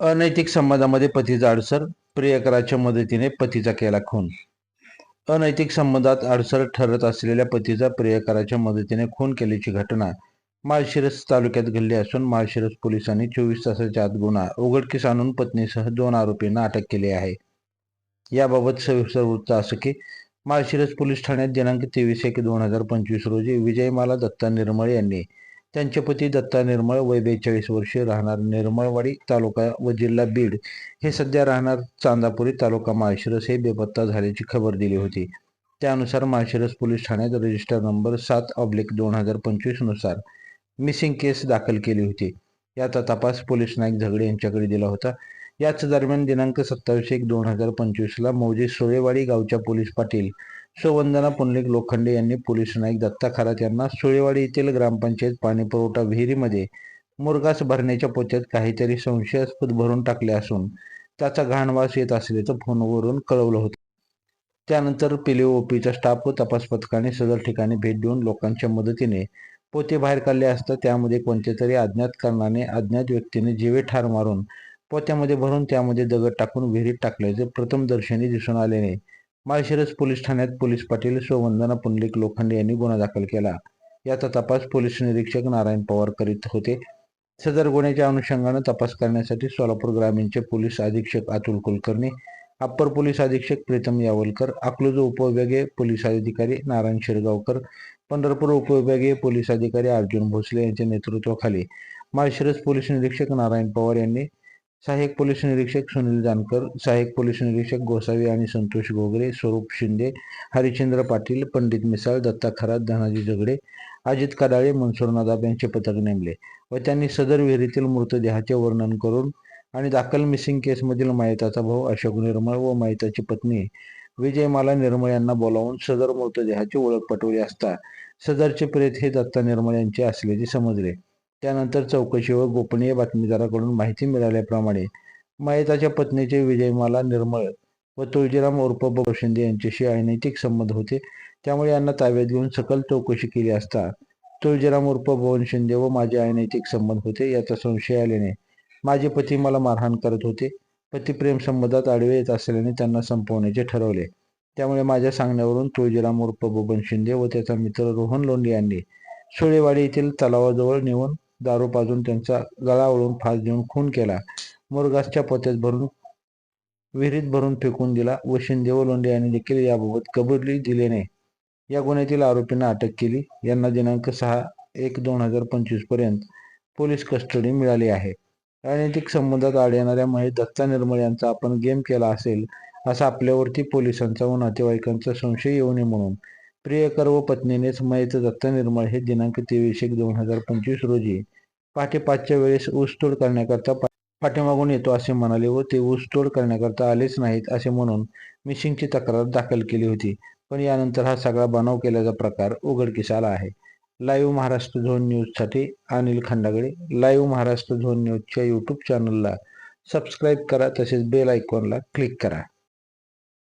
अनैतिक संबंधामध्ये पतीचा अडसर प्रियकराच्या मदतीने पतीचा केला खून. अनैतिक संबंधात अडसर ठरत असलेल्या पतीचा प्रियकराच्या मदतीने खून केल्याची घटना माळशिरस तालुक्यात घडली असून माळशिरस पोलिसांनी चोवीस तासाच्या आत गुन्हा उघडकीस आणून पत्नीसह दोन आरोपींना अटक केली आहे. याबाबत सविस्तर वृत्त असं की माळशिरस पोलीस ठाण्यात दिनांक तेवीस एक दोन हजार पंचवीस रोजी विजयमाला दत्ता निर्मळ यांनी त्यांचे पती दत्ता निर्मळ वय बेचाळीस वर्षे राहणार निर्मळवाडी तालुका व जिल्हा बीड. हे सध्या राहणार चांदापुरी तालुका माळशिरस हे बेपत्ता झाल्याची खबर दिली होती. त्यानुसार माळशिरस पोलीस ठाण्यात रजिस्टर नंबर सात ऑब्लिक दोन हजार पंचवीसनुसार मिसिंग केस दाखल केली होती. याचा तपास पोलीस नाईक झगडे यांच्याकडे दिला होता. याच दरम्यान दिनांक सत्तावीस एक दोन हजार पंचवीसला मौजे सोळेवाडी गावच्या पोलीस पाटील सुवंदना पुंडलिक लोखंडे यांनी पोलीस नाईक दत्ता खरात यांना सुळेवाडी येथील ग्रामपंचायत पाणीपुरवठा विहिरीमध्ये मुरगास भरण्याच्या पोत्यात काहीतरी संशयास्पद भरून टाकले असून त्याचा घाणवास येत असल्याचं फोनवरून कळवलं होतं. त्यानंतर पिलिओपीचा स्टाफ व तपास पथकाने सदर ठिकाणी भेट देऊन लोकांच्या मदतीने पोते बाहेर काढले असता त्यामध्ये कोणत्या तरी अज्ञात कारणाने अज्ञात व्यक्तीने जीवे ठार मारून पोत्यामध्ये भरून त्यामध्ये दगड टाकून विहिरीत टाकल्याचे प्रथमदर्शनी दिसून आल्याने माळशिरस पोलीस ठाण्यात पोलीस पाटील सुवंदना पुंडलिक लोखंडे यांनी गुन्हा दाखल केला. याचा तपास पोलीस निरीक्षक नारायण पवार करीत होते. सदर गुन्ह्याच्या अनुषंगानं तपास करण्यासाठी सोलापूर ग्रामीणचे पोलीस अधीक्षक अतुल कुलकर्णी अप्पर पोलीस अधीक्षक प्रीतम यावलकर अकलूज उपविभागीय पोलीस अधिकारी नारायण शिरगावकर पंढरपूर उपविभागीय पोलीस अधिकारी अर्जुन भोसले यांच्या नेतृत्वाखाली माळशिरस पोलीस निरीक्षक नारायण पवार यांनी सहाय्यक पोलीस निरीक्षक सुनील जानकर सहाय्यक पोलीस निरीक्षक गोसावी आणि संतोष गोगरे स्वरूप शिंदे हरिचंद्र पाटील पंडित मिसाळ दत्ता खरात धनाजी झगडे अजित कडाळे मनसूर नदाब यांचे पथक नेमले व त्यांनी सदर विहिरीतील मृतदेहाचे वर्णन करून आणि दाखल मिसिंग केसमधील मायताचा भाऊ अशोक निर्मळ व मायताची पत्नी विजयमाला निर्मळ यांना बोलावून सदर मृतदेहाची ओळख पटवली असता सदरचे प्रेत हे दत्ता निर्मळ यांचे असल्याचे समजले. त्यानंतर चौकशी व गोपनीय बातमीदाराकडून माहिती मिळाल्याप्रमाणे मयताच्या पत्नीचे विजयमाला निर्मळ व तुळजीराम उर्फ बबू शिंदे यांच्याशी अनैतिक संबंध होते. त्यामुळे यांना ताब्यात घेऊन सकल चौकशी केली असता तुळजीराम उर्फ भवन शिंदे व माझे अनैतिक संबंध होते याचा संशय आल्याने माझे पती मला मारहाण करत होते. पती प्रेम संबंधात आडवे येत असल्याने त्यांना संपवण्याचे ठरवले. त्यामुळे माझ्या सांगण्यावरून तुळजीराम उर्फ बबन शिंदे व त्याचा मित्र रोहन लोंढे यांनी सुळेवाडी येथील तलावाजवळ नेऊन दारू पाजून त्यांचा गळा ओळून फास देऊन खून केला. मुरगासच्या पोत्यात भरून विहिरीत भरून फेकून दिला. व शिंदे व लोंढे यांनी देखील याबाबत कबुली दिल्याने या गुन्ह्यातील आरोपींना अटक केली. यांना दिनांक सहा एक दोन हजार पंचवीसपर्यंत पोलीस कस्टडी मिळाली आहे. राजनैतिक संबंधात आड येणाऱ्या महेश दत्ता निर्मळ यांचा आपण गेम केला असेल असा आपल्यावरती पोलिसांचा व नातेवाईकांचा संशय येऊ नये म्हणून प्रियकर व पत्नीनेच मयत दत्त निर्मळ हे दिनांक तेवीस एक दोन हजार पंचवीस रोजी पहाटे पाचच्या वेळेस ऊसतोड करण्याकरता पाठीमागून येतो असे म्हणाले व ते ऊसतोड करण्याकरता आलेच नाहीत असे म्हणून मिशिंगची तक्रार दाखल केली होती. पण यानंतर हा सगळा बनाव केल्याचा प्रकार उघडकीस आला आहे. लाईव्ह महाराष्ट्र झोन न्यूजसाठी अनिल खंडागडे लाईव्ह महाराष्ट्र झोन न्यूजच्या यूट्यूब चॅनलला सबस्क्राईब करा तसेच बेल आयकॉनला क्लिक करा.